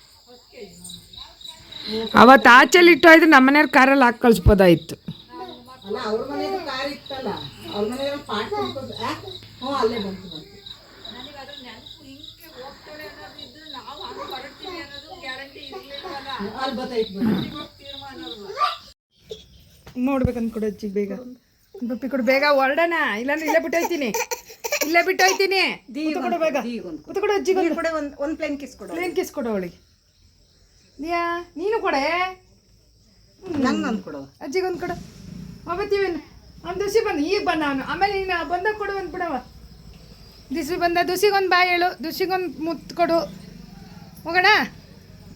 ಅವತ್ತು ಆಚೆಲಿ ಇಟ್ಟು ಆಯ್ತು ನಮ್ಮ ಮನೆಯವ್ರ ಕಾರಲ್ಲಿ ಹಾಕಿ ಕಳಿಸ್ಬೋದಾಯ್ತು ನೋಡ್ಬೇಕಂತ ಕೊಡು ಅಜ್ಜಿ ಬೇಗ. ಬಪ್ಪಿ ಕೊಡು ಬೇಗ ಹೊರಡೋಣ. ಇಲ್ಲಾಂದ್ರೆ ಇಲ್ಲೇ ಬಿಟ್ಟೋಯ್ತೀನಿ ಇಲ್ಲೇ ಬಿಟ್ಟೋಯ್ತೀನಿ ಕೊಡು ಬೇಗ. ಕೊಡು ಅಜ್ಜಿಗೆ ಒಂದು ಪ್ಲೇನ್ ಕಿಸ್ ಕೊಡು ಪ್ಲೇನ್ ಕಿಸ್ ಕೊಡು ಅವಳಿಗೆ. ದಿಯಾ ನೀನು ಕೊಡೆ? ನಂಗೆ ಒಂದು ಕೊಡು. ಅಜ್ಜಿಗೊಂದು ಕೊಡು. ಹೋಗ್ತೀವೇನು ಅವ್ನು ದುಸಿ ಬಂದು ಈಗ ಬಂದ ಅವನು ಆಮೇಲೆ ನೀನು ಬಂದಾಗ ಕೊಡು ಒಂದು ಬಿಡವ ದಿಸಿ ಬಂದ ದುಸಿಗೊಂದು ಬಾಯಿ ಹೇಳು. ದುಸಿಗೊಂದು ಮುತ್ತು ಕೊಡು. ಹೋಗೋಣ?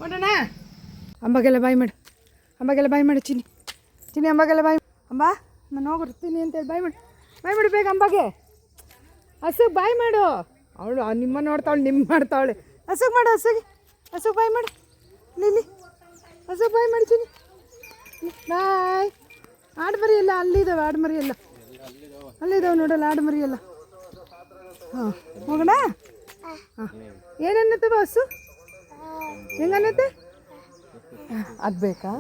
ಹೊಡೋಣ ಅಂಬಾಗೆಲ್ಲ ಬಾಯಿ ಮಾಡು. ಅಂಬಾಗೆಲ್ಲ ಬಾಯಿ ಮಾಡು ಚಿನ್ನಿ. ಚಿನ್ನಿ ಅಂಬಾಗೆಲ್ಲ ಬಾಯಿ ಅಂಬ ನಾನು ಹೋಗಿರ್ತೀನಿ ಅಂತೇಳಿ ಬಾಯಿ ಮಾಡು. ಬಾಯಿ ಮಾಡು ಬೇಗ ಅಂಬಾಗೆ. ಹಸುಗೆ ಬಾಯಿ ಮಾಡು. ಅವಳು ನಿಮ್ಮ ನೋಡ್ತಾವಳು ನಿಮ್ಮ ಮಾಡ್ತಾವಳೆ ಹಸುಗೆ ಮಾಡು ಹಸುಗೆ. ಹಸುಗೆ ಬಾಯಿ ಮಾಡು. ಇಲ್ಲಿ ಹೊಸ ಬಾಯ್ ಮಾಡ್ತೀನಿ. ಬಾಯ್. ಆಡ್ಮರಿ ಎಲ್ಲ ಅಲ್ಲಿದ್ದಾವೆ ಆಡ್ಮರಿ ಎಲ್ಲ ಅಲ್ಲಿದ್ದಾವೆ ನೋಡಲ್ಲ ಆಡ್ಮರಿ ಎಲ್ಲ ಹಾಂ, ಹೋಗೋಣ? ಹಾಂ. ಏನನ್ನತ್ತೆ ಬಸ್ಸು ಹೆಂಗನ್ನತ್ತೆ? ಅದು ಬೇಕಾ?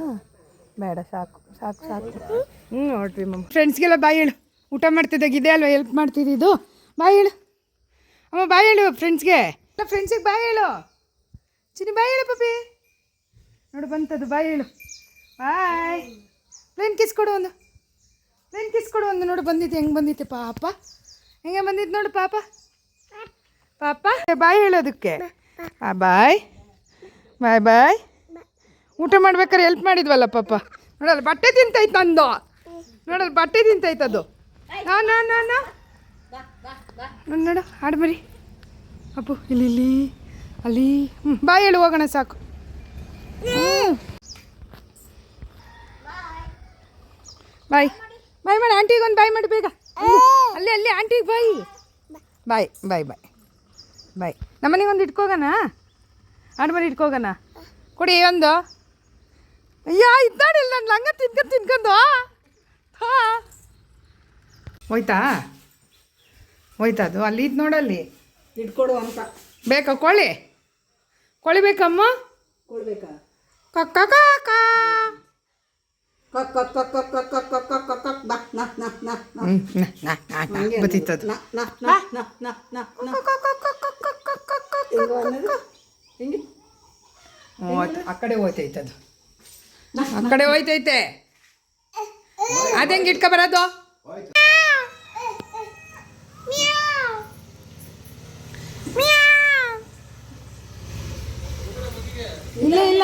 ಬೇಡ, ಸಾಕು ಸಾಕು ಸಾಕು. ಹ್ಞೂ ನೋಡ್ರಿ ಮಮ್ಮ ಫ್ರೆಂಡ್ಸ್ಗೆಲ್ಲ ಬಾಯ್ ಹೇಳು. ಊಟ ಮಾಡ್ತಿದ್ದಾಗ ಇದೆ ಅಲ್ವಾ ಹೆಲ್ಪ್ ಮಾಡ್ತಿದ್ದಿದ್ದು ಬಾಯ್ ಹೇಳು. ಅಮ್ಮ, ಬಾಯ್ ಹೇಳು ಫ್ರೆಂಡ್ಸ್ಗೆ ಫ್ರೆಂಡ್ಸಿಗೆ ಬಾಯ್ ಹೇಳು. ಚಿನ್ನಿ, ಬಾಯ್ ಹೇಳು, ಪಪ್ಪಿ. ನೋಡು, ಬಂತದು. ಬಾಯ್ ಹೇಳು. ಬಾಯ್. ಪ್ಲೇನ್ ಕಿಸ್ ಕೊಡು ಒಂದು. ಪ್ಲೇನ್ ಕಿಸ್ ಕೊಡು ಒಂದು ನೋಡು ಬಂದಿತ್ತು ಹೆಂಗೆ ಬಂದಿತ್ತು ಪಾಪ. ಹೆಂಗೆ ಬಂದಿತ್ತು ನೋಡು ಪಾಪ. ಪಾಪ, ಬಾಯ್ ಹೇಳೋದಕ್ಕೆ ಬಾಯ್. ಬಾಯ್ ಬಾಯ್. ಊಟ ಮಾಡ್ಬೇಕಾದ್ರೆ ಹೆಲ್ಪ್ ಮಾಡಿದ್ವಲ್ಲ ಪಾಪ. ನೋಡಲ್ಲ, ಬಟ್ಟೆ ತಿಂತೈತೆ ಅಂದು ನೋಡಲ್ಲ, ಬಟ್ಟೆ ತಿಂತೈತೆ ಅದು. ನಾ ನಾ ನೋಡು ನೋಡು ಹಾಡು ಬರಿ ಅಪ್ಪು ಇಲ್ಲಿ ಇಲ್ಲಿ, ಅಲ್ಲಿ. ಬಾಯ್ ಹೇಳು, ಹೋಗೋಣ ಸಾಕು. ಬಾಯ್. ಬಾಯ್ ಮಾಡಿ ಆಂಟಿಗೆ ಒಂದು ಬಾಯ್ ಮಾಡಿ ಬೇಗ. ಅಲ್ಲಿ ಅಲ್ಲಿ ಆಂಟಿಗೆ ಬಾಯ್. ಬಾಯ್ ಬಾಯ್ ಬಾಯ್. ಬಾಯ್. ನಮ್ಮನೆಗೆ ಒಂದು ಇಟ್ಕೋಗಣ ಆಡ್ಮರಿ ಇಟ್ಕೋಗಣ ಕೊಡಿ ಒಂದು. ಅಯ್ಯ ಇದ್ದಾಡಿಲ್ಲ ನನ್ನ ಲಂಗ ತಿನ್ಕೊಂಡು ತಿನ್ಕೊಂಡು. ಹಾಂ ಹೋಯ್ತಾ? ಹೋಯ್ತಾ ಅದು? ಅಲ್ಲಿ ಇದು ನೋಡಲ್ಲಿ. ಇಟ್ಕೊಡು ಅಂತ. ಬೇಕಾ ಕೊಳಿ? ಕೋಳಿ ಬೇಕಮ್ಮ? ಕೊಡ್ಬೇಕಾ? ಕಕ್ಕ ಕಾಕ ಆ ಕಡೆ ಆ ಕಡೆ ಹೋಯ್ತೈತೆ. ಅದಂಗೆ ಇಟ್ಕೊ ಬರೋದು? ಇಲ್ಲ ಇಲ್ಲ.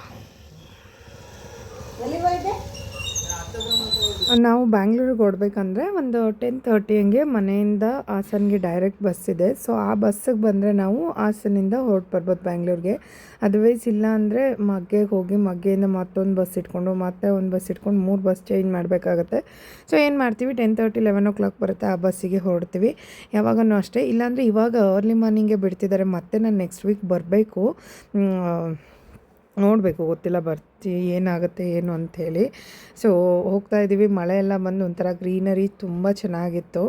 ನಾವು ಬ್ಯಾಂಗ್ಳೂರಿಗೆ ಹೊಡ್ಬೇಕಂದ್ರೆ ಒಂದು ಟೆನ್ ತರ್ಟಿ ಹಂಗೆ ಮನೆಯಿಂದ ಹಾಸನ್ಗೆ ಡೈರೆಕ್ಟ್ ಬಸ್ ಇದೆ. ಸೊ ಆ ಬಸ್ಸಿಗೆ ಬಂದರೆ ನಾವು ಹಾಸನಿಂದ ಹೊರಟು ಬರ್ಬೋದು ಬ್ಯಾಂಗ್ಳೂರಿಗೆ. ಅದರ್ವೈಸ್ ಇಲ್ಲ ಅಂದರೆ ಮಗ್ಗೆಗೆ ಹೋಗಿ ಮಗ್ಗೆಯಿಂದ ಮತ್ತೊಂದು ಬಸ್ ಇಟ್ಕೊಂಡು, ಮತ್ತೆ ಒಂದು ಬಸ್ ಇಟ್ಕೊಂಡು ಮೂರು ಬಸ್ ಚೇಂಜ್ ಮಾಡಬೇಕಾಗತ್ತೆ. ಸೊ ಏನು ಮಾಡ್ತೀವಿ? Ten thirty eleven o'clock ಬರುತ್ತೆ ಆ ಬಸ್ಸಿಗೆ ಹೊರಡ್ತೀವಿ. ಯಾವಾಗನೂ ಅಷ್ಟೇ. ಇಲ್ಲಾಂದರೆ ಇವಾಗ ಅರ್ಲಿ ಮಾರ್ನಿಂಗೇ ಬಿಡ್ತಿದ್ದಾರೆ ಮತ್ತೆ ನಾನು ನೆಕ್ಸ್ಟ್ ವೀಕ್ ಬರಬೇಕು. ನೋಡಬೇಕು, ಗೊತ್ತಿಲ್ಲ ಬರ್ತಿ, ಏನಾಗುತ್ತೆ, ಏನು ಅಂಥೇಳಿ. ಸೊ ಹೋಗ್ತಾ ಇದ್ದೀವಿ. ಮಳೆ ಎಲ್ಲ ಬಂದು ಒಂಥರ ಗ್ರೀನರಿ ತುಂಬ ಚೆನ್ನಾಗಿತ್ತು.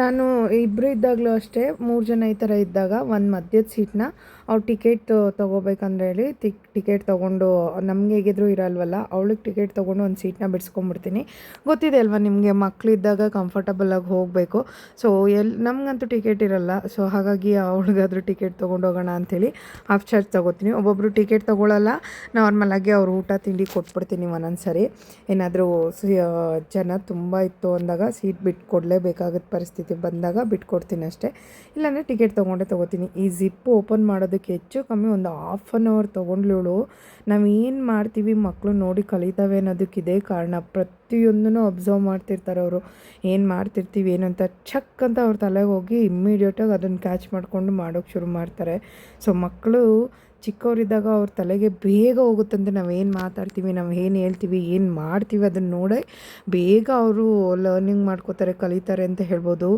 ನಾನು ಇಬ್ಬರು ಇದ್ದಾಗಲೂ ಅಷ್ಟೇ, ಮೂರು ಜನ ಈ ಥರ ಇದ್ದಾಗ ಒಂದು ಮಧ್ಯದ ಸೀಟ್ನ ಅವ್ರು ಟಿಕೆಟ್ ತೊಗೋಬೇಕಂದ್ರೆ ಹೇಳಿ ಟಿಕ್ ಟಿಕೆಟ್ ತೊಗೊಂಡು, ನಮಗೆ ಹೇಗಿದ್ರು ಇರಲ್ವಲ್ಲ, ಅವಳಿಗೆ ಟಿಕೆಟ್ ತೊಗೊಂಡು ಒಂದು ಸೀಟ್ನ ಬಿಡಿಸ್ಕೊಂಬಿಡ್ತೀನಿ. ಗೊತ್ತಿದೆ ಅಲ್ವಾ ನಿಮಗೆ ಮಕ್ಕಳಿದ್ದಾಗ ಕಂಫರ್ಟಬಲಾಗಿ ಹೋಗಬೇಕು. ಸೊ ಎಲ್ಲಿ ನಮಗಂತೂ ಟಿಕೆಟ್ ಇರಲ್ಲ. ಸೊ ಹಾಗಾಗಿ ಅವಳಿಗಾದ್ರೂ ಟಿಕೆಟ್ ತೊಗೊಂಡು ಹೋಗೋಣ ಅಂಥೇಳಿ ಹಾಫ್ ಚಾರ್ಜ್ ತೊಗೋತೀನಿ. ಒಬ್ಬೊಬ್ಬರು ಟಿಕೆಟ್ ತೊಗೊಳಲ್ಲ ನಾರ್ಮಲಾಗಿ ಅವ್ರು ಊಟ, ತಿಂಡಿ ಕೊಟ್ಬಿಡ್ತೀನಿ ಒಂದೊಂದು ಸರಿ ಏನಾದರೂ ಜನ ತುಂಬ ಇತ್ತು ಅಂದಾಗ ಸೀಟ್ ಬಿಟ್ಟು ಕೊಡಲೇಬೇಕಾಗತ್ತೆ ಪರಿಸ್ಥಿತಿ ಬಂದಾಗ ಬಿಟ್ಕೊಡ್ತೀನಿ ಅಷ್ಟೇ. ಇಲ್ಲಾಂದರೆ ಟಿಕೆಟ್ ತೊಗೊಂಡೇ ತೊಗೋತೀನಿ. ಈ ಜಿಪ್ ಓಪನ್ ಮಾಡೋದಕ್ಕೆ ಹೆಚ್ಚು ಕಮ್ಮಿ ಒಂದು ಹಾಫ್ ಆನ್ ಅವರ್ ತೊಗೊಂಡ್ಲೋಳು ನಾವು ಏನು ಮಾಡ್ತೀವಿ ಮಕ್ಕಳು ನೋಡಿ ಕಲಿತಾವೆ ಅನ್ನೋದಕ್ಕೆ ಇದೇ ಕಾರಣ. ಪ್ರತಿಯೊಂದನ್ನು ಅಬ್ಸರ್ವ್ ಮಾಡ್ತಿರ್ತಾರೆ ಅವರು. ಏನು ಮಾಡ್ತಿರ್ತೀವಿ ಏನಂತ ಚಕ್ ಅಂತ ಅವ್ರ ತಲೆಗೆ ಹೋಗಿ ಇಮ್ಮಿಡಿಯೇಟಾಗಿ ಅದನ್ನು ಕ್ಯಾಚ್ ಮಾಡಿಕೊಂಡು ಮಾಡೋಕ್ಕೆ ಶುರು ಮಾಡ್ತಾರೆ. ಸೊ ಮಕ್ಕಳು ಚಿಕ್ಕವರಿದ್ದಾಗ ಅವ್ರ ತಲೆಗೆ ಬೇಗ ಹೋಗುತ್ತಂದ್ರೆ ನಾವು ಏನು ಮಾತಾಡ್ತೀವಿ, ನಾವು ಏನು ಹೇಳ್ತೀವಿ, ಏನು ಮಾಡ್ತೀವಿ ಅದನ್ನು ನೋಡಿ ಬೇಗ ಅವರು ಲರ್ನಿಂಗ್ ಮಾಡ್ಕೋತಾರೆ, ಕಲಿತಾರೆ ಅಂತ ಹೇಳ್ಬೋದು.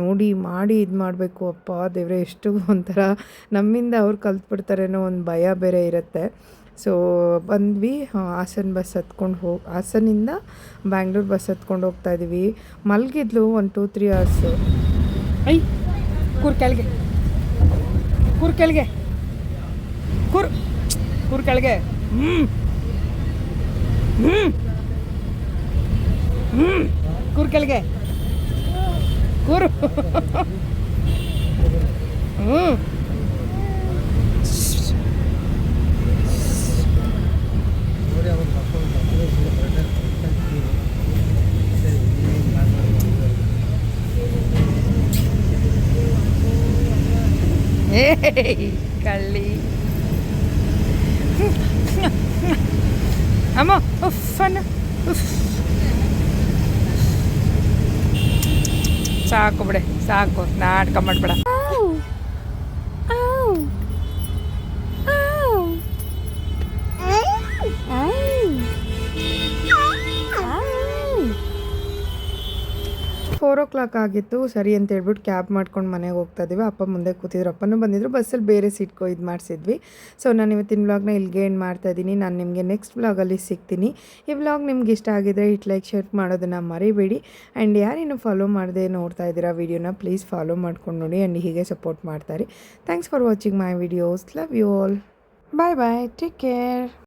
ನೋಡಿ, ಮಾಡಿ ಇದು ಮಾಡಬೇಕು. ಅಪ್ಪ ದೇವ್ರೆ, ಎಷ್ಟು ಒಂಥರ ನಮ್ಮಿಂದ ಅವ್ರು ಕಲ್ತ್ಬಿಡ್ತಾರೆ ಅನ್ನೋ ಒಂದು ಭಯ ಬೇರೆ ಇರುತ್ತೆ. ಸೊ ಬಂದ್ವಿ. ಹಾಸನ ಬಸ್ ಹತ್ಕೊಂಡು ಹೋಗಿ ಹಾಸನಿಂದ ಬ್ಯಾಂಗ್ಳೂರು ಬಸ್ ಹತ್ಕೊಂಡು ಹೋಗ್ತಾ ಇದ್ದೀವಿ ಮಲಗಿದ್ಲು ಒಂದು ಟೂ ತ್ರೀ ಅವರ್ಸು ಐ ಕೂರ್ ಕೆಳಗೆ. ಕೂರ್ ಕೆಳಗೆ. ಕೂರ್ ಕೂರ್ ಕೆಳಗೆ ಹ್ಞೂ ಹ್ಞೂ ಹ್ಞೂ ಕೂರ್ ಕೆಳಗೆ ಕೂರು ಹ್ಞೂ ಏಯ್ ಕಳ್ಳಿ ಅಮ್ಮ ಉಫ್ ಅನ್ನ ಉಫ್ ಸಾಕು ಬಿಡೆ ಸಾಕು. ನಾಟಕ ಮಾಡಬೇಡ. ಫೋರ್ ಓ ಕ್ಲಾಕ್ ಆಗಿತ್ತು. ಸರಿ ಅಂತ ಹೇಳ್ಬಿಟ್ಟು ಕ್ಯಾಬ್ ಮಾಡ್ಕೊಂಡು ಮನೆಗೆ ಹೋಗ್ತಾ ಇದ್ದೀವಿ ಅಪ್ಪ ಮುಂದೆ ಕೂತಿದ್ರು. ಅಪ್ಪನೂ ಬಂದಿದ್ರು. ಬಸ್ಸಲ್ಲಿ ಬೇರೆ ಸೀಟ್ಗೂ ಇದು ಮಾಡಿಸಿದ್ವಿ. ಸೊ ನಾನು ಇವತ್ತಿನ ವ್ಲಾಗ್ನ ಇಲ್ಲಿಗೆ ಏನು ಮಾಡ್ತಾ ಇದ್ದೀನಿ. ನಾನು ನಿಮಗೆ ನೆಕ್ಸ್ಟ್ ವ್ಲಾಗಲ್ಲಿ ಸಿಗ್ತೀನಿ. ಈ ವ್ಲಾಗ್ ನಿಮ್ಗೆ ಇಷ್ಟ ಆಗಿದ್ರೆ ಇಟ್ ಲೈಕ್, ಶೇರ್ ಮಾಡೋದನ್ನು ಮರಿಬೇಡಿ. ಆ್ಯಂಡ್ ಯಾರೇನು ಫಾಲೋ ಮಾಡದೆ ನೋಡ್ತಾ ಇದ್ದೀರಾ ವೀಡಿಯೋನ ಪ್ಲೀಸ್ ಫಾಲೋ ಮಾಡ್ಕೊಂಡು ನೋಡಿ. ಆ್ಯಂಡ್ ಹೀಗೆ ಸಪೋರ್ಟ್ ಮಾಡ್ತಾರೆ. Thanks for watching my videos love you all bye bye take care